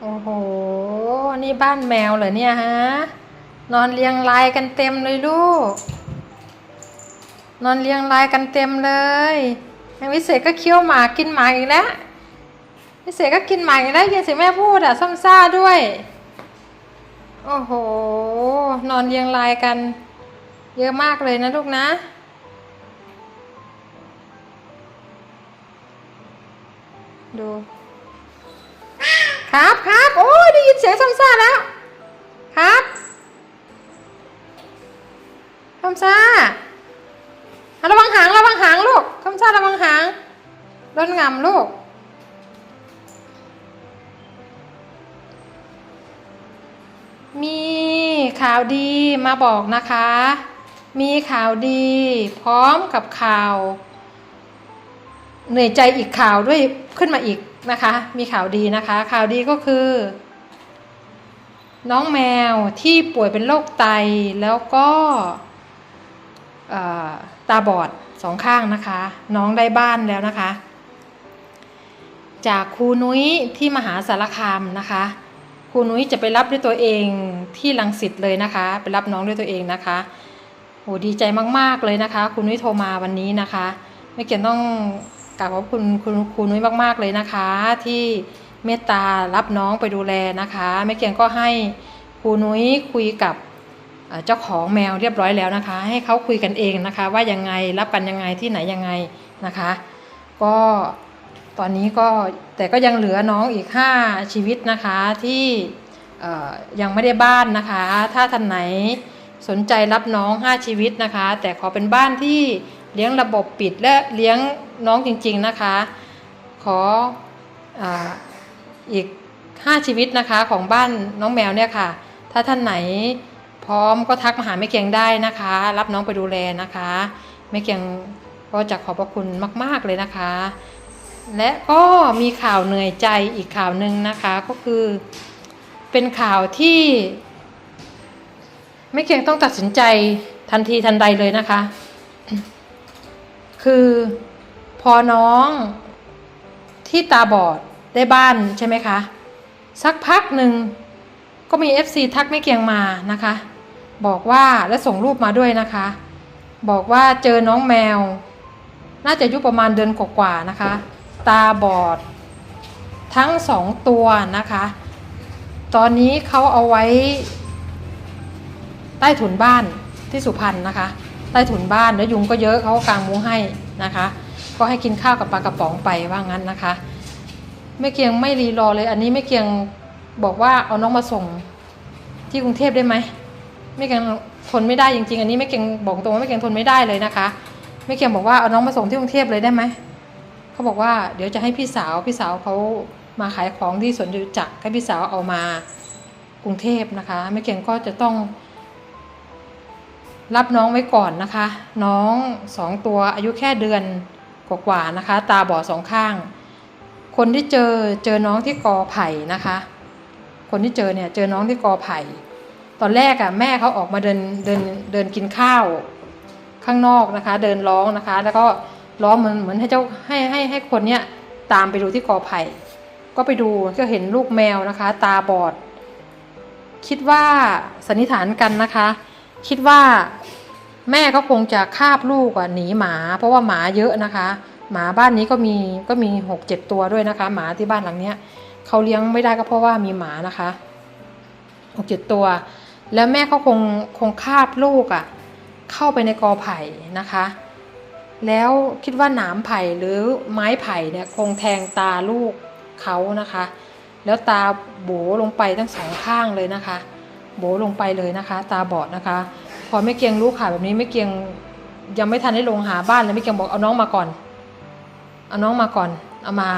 โอ้โห นี่บ้านแมวเหรอเนี่ยฮะ นอนเรียงรายกันเต็มเลยลูก นอนเรียงรายกันเต็มเลยยังวิเศษก็เคี้ยวหมากินหมาอีกแล้ววิเศษก็กินหมาอีกแล้วยินเสียงแม่พูดอะซ้ำซ่าด้วย โอ้โห นอนเรียงรายกัน เยอะมากเลยนะลูกนะดู ครับครับโอ้ยได้ยินเสียงซ้ำซ่าแล้ว ครับซ้ำซ่าระวังหางระวังหางลูกซ้ำซ่าระวังหางโดนงำลูกมีข่าวดีมาบอกนะคะ มีข่าวดี พร้อมกับข่าว เหนื่อยใจอีกข่าวด้วยขึ้นมาอีก นะคะ มีข่าวดีนะคะ ข่าวดีก็คือ น้องแมวที่ป่วยเป็นโรคไตแล้วก็ตาบอดสองข้างนะคะ น้องได้บ้านแล้วนะคะ จากครูนุ้ยที่มหาสารคามนะคะครูนุ้ยจะไปรับด้วยตัวเองที่ลังสิตเลยนะคะ ไปรับน้องด้วยตัวเองนะคะโหดีใจมากๆเลยนะคะครูนุ้ยโทรมาวันนี้นะคะ ไม่เกี่ยนต้อง กราบขอบคุณคุณครูนุ้ยมาก ๆ เลยนะคะ ที่เมตตารับน้องไปดูแลนะคะไม่เกียนก็ให้ครูนุ้ยคุยกับเจ้าของแมวเรียบร้อยแล้วนะคะ ให้เขาคุยกันเองนะคะ ว่ายังไงรับกันยังไงที่ไหนยังไงนะคะ ก็ตอนนี้ก็แต่ก็ยังเหลือน้องอีก 5 ชีวิตนะคะที่ยังไม่ได้บ้านนะคะ ถ้าท่านไหนสนใจรับน้อง 5 ชีวิตนะคะ แต่ขอเป็นบ้านที่ เลี้ยงระบบปิดและเลี้ยงน้องจริง ๆนะคะ ขอออีก 5 ชีวิตนะคะของบ้านน้องแมวเนี่ยค่ะ ถ้าท่านไหนพร้อมก็ทักมาหาแม่เกียงได้นะคะ รับน้องไปดูแลนะคะแม่เกียงก็จะขอบพระคุณมาก ๆเลยนะคะ และก็มีข่าวเหนื่อยใจอีกข่าวหนึ่งนะคะก็คือเป็นข่าวที่ไม่เกียงต้องตัดสินใจทันทีทันใดเลยนะคะ คือพอน้องที่ตาบอดได้บ้านใช่ไหมคะ สักพักหนึ่งก็มี FC ทักไม่เกียงมานะคะ บอกว่าและส่งรูปมาด้วยนะคะ บอกว่าเจอน้องแมว น่าจะอายุประมาณเดือนกว่าๆนะคะ ตาบอด ทั้งสองตัวนะคะ ตอนนี้เขาเอาไว้ ใต้ถุนบ้านที่สุพรรณนะคะ ใต้ถุนบ้านแล้วยุงก็เยอะเขาก็กางมุ้งให้นะคะ ก็ให้กินข้าวกับปลากระป๋องไปว่างั้นนะคะไม่เกียงไม่รีรอเลย อันนี้ไม่เกียงบอกว่าเอาน้องมาส่งที่กรุงเทพได้ไหมไม่เกียงทนไม่ได้จริงๆ อันนี้ไม่เกียงบอกตรงว่าไม่เกียงทนไม่ได้เลยนะคะไม่เกียงบอกว่าเอาน้องมาส่งที่กรุงเทพเลยได้ไหมเขาบอกว่าเดี๋ยวจะให้พี่สาวพี่สาวเขามาขายของที่สวนจตุจักรให้พี่สาวเอามากรุงเทพนะคะไม่เกียงก็จะต้อง รับน้องไว้ก่อนนะคะ น้องสองตัวอายุแค่เดือนกว่าๆนะคะ ตาบอดสองข้าง คนที่เจอเจอน้องที่กอไผ่นะคะ คนที่เจอเนี่ยเจอน้องที่กอไผ่ ตอนแรกอะ่ะแม่เขาออกมาเดินเดินเดินกินข้าวข้างนอกนะคะ เดินร้องนะคะ แล้วก็ร้องเหมือนเหมือนให้เจ้าให้ให้ให้คนเนี้ยตามไปดูที่กอไผ่ ก็ไปดูก็เห็นลูกแมวนะคะ ตาบอด คิดว่าสันนิษฐานกันนะคะ คิดว่าแม่ก็คงจะคาบลูกอะหนีหมา เพราะว่าหมาเยอะนะคะ หมาบ้านนี้ก็มีก็มีหกเจ็ดตัวด้วยนะคะ หมาที่บ้านหลังเนี้ยเขาเลี้ยงไม่ได้ก็เพราะว่ามีหมานะคะหกเจ็ดตัว แล้วแม่เขาคงคงคาบลูกอะ เข้าไปในกอไผ่นะคะ แล้วคิดว่าหนามไผ่หรือไม้ไผ่เนี่ยคงแทงตาลูกเขานะคะ แล้วตาโบลงไปทั้งสองข้างเลยนะคะ โบลงไปเลยนะคะ ตาบอดนะคะ พอไม่เกียงรู้ข่าวแบบนี้ไม่เกียงยังไม่ทันได้ลงหาบ้านเลยไม่เกียงบอกเอาน้องมาก่อน เอาน้องมาก่อน เอามา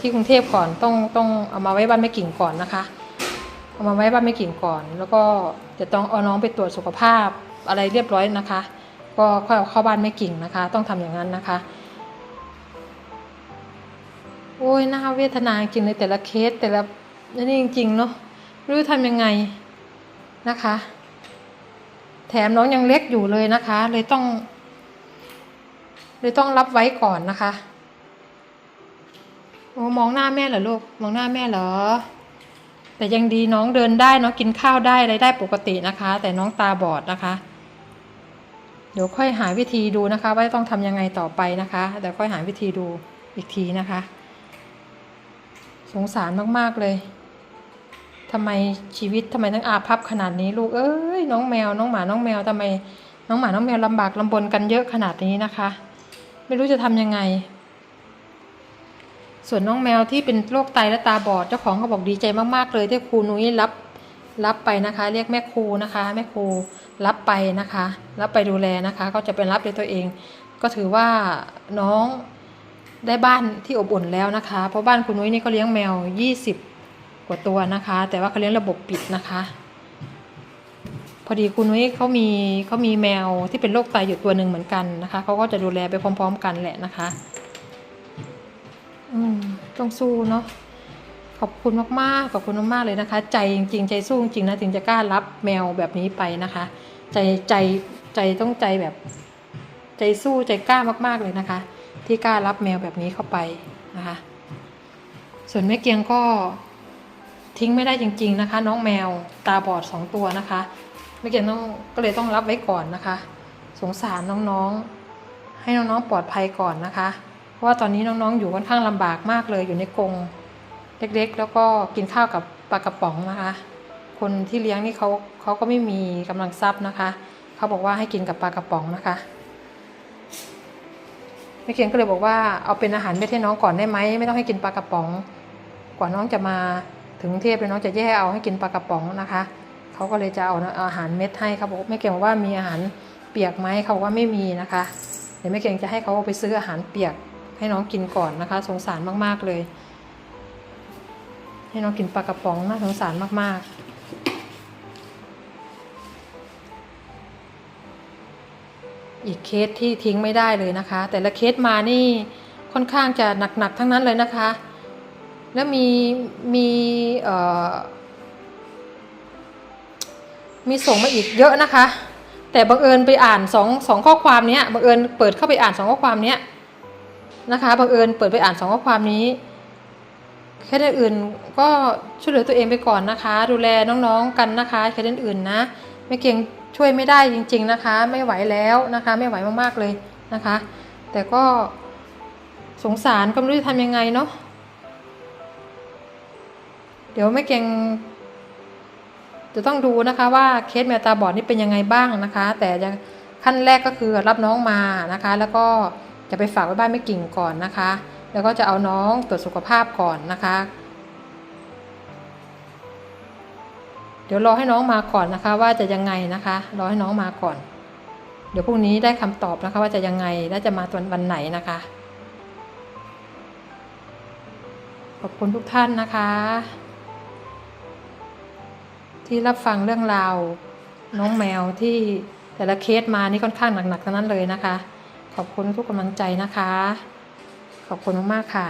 ที่กรุงเทพก่อนต้องต้องเอามาไว้บ้านแม่กิ่งก่อนนะคะ เอามาไว้บ้านแม่กิ่งก่อน แล้วก็จะต้องเอาน้องไปตรวจสุขภาพอะไรเรียบร้อยนะคะ ก็ค่อยเอาเข้าบ้านแม่กิ่งนะคะ ต้องทำอย่างนั้นนะคะโอ้ยน่าเวทนาจริงเลยแต่ละเคสแต่ละนี่จริงๆเนาะไม่รู้ทำยังไง นะคะ แถมน้องยังเล็กอยู่เลยนะคะ เลยต้อง เลยต้องรับไว้ก่อนนะคะโอ้มองหน้าแม่เหรอลูกมองหน้าแม่เหรอ แต่ยังดีน้องเดินได้น้องกินข้าวได้อะไรได้ปกตินะคะ แต่น้องตาบอดนะคะ เดี๋ยวค่อยหาวิธีดูนะคะ ว่าต้องทำยังไงต่อไปนะคะเดี๋ยวค่อยหาวิธีดูอีกทีนะคะ สงสารมากๆเลย ทำไมชีวิตทำไมต้องอาภัพขนาดนี้ ลูกเอ้ยน้องแมว น้องหมาน้องแมวทำไม น้องหมาน้องแมวลำบากลำบนกันเยอะขนาดนี้นะคะ ไม่รู้จะทำยังไง ส่วนน้องแมวที่เป็นโรคไตและตาบอดเจ้าของเขาบอกดีใจมากๆเลยที่ครูนุ้ยรับรับไปนะคะ เรียกแม่ครูนะคะ แม่ครูรับไปนะคะ รับไปดูแลนะคะ ก็จะเป็นรับด้วยตัวเอง ก็ถือว่าน้องได้บ้านที่อบอุ่นแล้วนะคะ เพราะบ้านคุณนุ้ยนี่ก็เลี้ยงแมว 20 กว่าตัวนะคะ แต่ว่าเขาเลี้ยงระบบปิดนะคะ พอดีคุณนุ้ยเขามีเขามีแมวที่เป็นโรคไตอยู่ตัวหนึ่งเหมือนกันนะคะเขาก็จะดูแลไปพร้อม ๆ กันแหละนะคะ อืมต้องสู้เนาะขอบคุณมากๆขอบคุณมากๆเลยนะคะ ใจจริงๆใจสู้จริงนะถึงจะกล้ารับแมวแบบนี้ไปนะคะ ใจใจใจต้องใจแบบ ใจสู้ใจกล้ามากๆเลยนะคะ ที่กล้ารับแมวแบบนี้เข้าไปนะคะ ส่วนแม่เกียงก็ ทิ้งไม่ได้จริง ๆนะคะ น้องแมวตาบอดสองตัวนะคะแม่เกียงต้องก็เลยต้องรับไว้ก่อนนะคะ สงสารน้องๆ ให้น้องๆปลอดภัยก่อนนะคะ เพราะว่าตอนนี้น้องๆอยู่ค่อนข้างลำบากมากเลยอยู่ในกรงเล็กๆ แล้วก็กินข้าวกับปลากระป๋องนะคะ คนที่เลี้ยงนี่เขาเขาก็ไม่มีกำลังทรัพย์นะคะเขาบอกว่าให้กินกับปลากระป๋องนะคะแม่เกียงก็เลยบอกว่าเอาเป็นอาหารเม็ดให้น้องก่อนได้ไหมไม่ต้องให้กินปลากระป๋อง กว่าน้องจะมา ถึงกรุงเทพเลยน้องจะแย่เอาให้กินปลากระป๋องนะคะเขาก็เลยจะเอาอาหารเม็ดให้เขาบอกแม่เกียงบอกว่ามีอาหารเปียกไหมเขาบอกว่าไม่มีนะคะเดี๋ยวแม่เกียงจะให้เขาไปซื้ออาหารเปียก ให้น้องกินก่อนนะคะ สงสารมากๆเลย ให้น้องกินปลากระป๋องน่าสงสารมากๆอีกเคสที่ทิ้งไม่ได้เลยนะคะ แต่ละเคสมานี่ค่อนข้างจะหนักๆทั้งนั้นเลยนะคะ แล้วมีมีมีส่งมาอีกเยอะนะคะ แต่บังเอิญไปอ่านสองสองข้อความนี้บังเอิญเปิดเข้าไปอ่านสองข้อความนี้นะคะบังเอิญเปิดไปอ่านสองข้อความนี้แค่อื่นก็ช่วยเหลือตัวเองไปก่อนนะคะ ดูแลน้องๆกันนะคะแค่อื่นนะไม่เก่งช่วยไม่ได้จริง ๆนะคะ ไม่ไหวแล้วนะคะ ไม่ไหวมากๆเลยนะคะ แต่ก็สงสารก็ไม่รู้จะทำยังไงเนาะ เดี๋ยวแม่เก่ง จะต้องดูนะคะว่าเคสแมวตาบอดนี่เป็นยังไงบ้างนะคะ แต่จะขั้นแรกก็คือรับน้องมานะคะ แล้วก็จะไปฝากไว้บ้านแม่กิ่งก่อนนะคะ แล้วก็จะเอาน้องตรวจสุขภาพก่อนนะคะ เดี๋ยวรอให้น้องมาก่อนนะคะ ว่าจะยังไงนะคะ รอให้น้องมาก่อน เดี๋ยวพรุ่งนี้ได้คำตอบนะคะ ว่าจะยังไงและจะมาตอนวันไหนนะคะขอบคุณทุกท่านนะคะ ที่รับฟังเรื่องราว น้องแมวที่แต่ละเคสมานี่ค่อนข้างหนักๆทั้งนั้นเลยนะคะ ขอบคุณทุกกำลังใจนะคะ ขอบคุณมากๆค่ะ